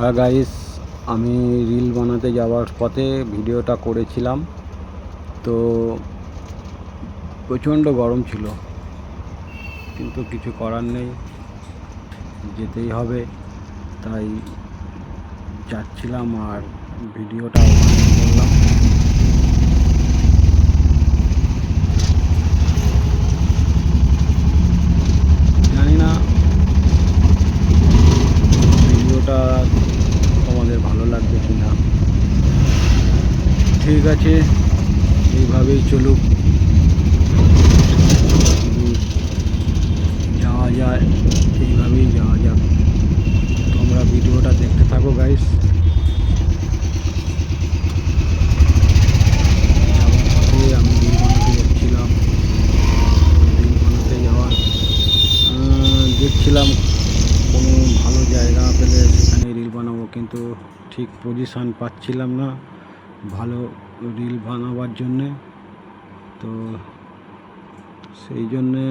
হ্যাঁ গাইস আমি রিল বানাতে যাওয়ার পথে ভিডিওটা করেছিলাম। তো প্রচণ্ড গরম ছিল, কিন্তু কিছু করার নেই, যেতেই হবে। তাই যাচ্ছিলাম আর ভিডিওটা করলাম জানি না ভিডিওটা তোমাদের ভালো লাগবে কি না ঠিক আছে, এইভাবেই চলুক। যাওয়া যায়, এইভাবেই যাওয়া যাক। তোমরা ভিডিওটা দেখতে থাকো গাইস আমি যাচ্ছিলাম। যাওয়ার দেখছিলাম কোনো ভালো জায়গা পেলে সেখানে রিল বানাবো, কিন্তু ঠিক পজিশান পাচ্ছিলাম না। ভালো রিল বানাবার জন্যে। তো সেই জন্যে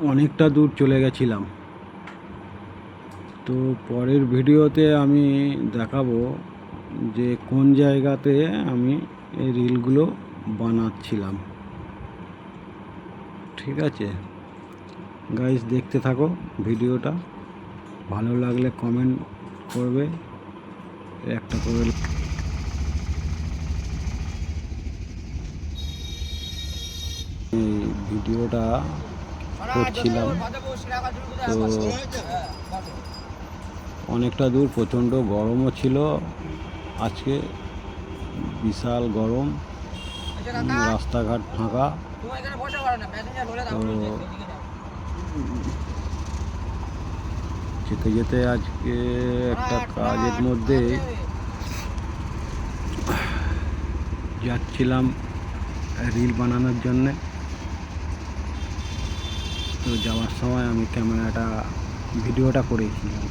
অনেকটা দূর চলে গেছিলাম। তো পরের ভিডিওতে আমি দেখাবো যে কোন জায়গাতে আমি এই রিলগুলো বানাচ্ছিলাম। ঠিক আছে? গাইস দেখতে থাকো ভিডিওটা। ভালো লাগলে কমেন্ট করবে। একটা করে ভিডিওটা করছিলাম। তো অনেকটা দূর, প্রচণ্ড গরমও ছিল। আজকে বিশাল গরম। রাস্তাঘাট ফাঁকা। তো যেতে যেতে আজকে একটা কাজের মধ্যে যাচ্ছিলাম রিল বানানোর জন্যে। তো যাওয়ার সময় আমি ক্যামেরাটা ভিডিওটা করেছিলাম।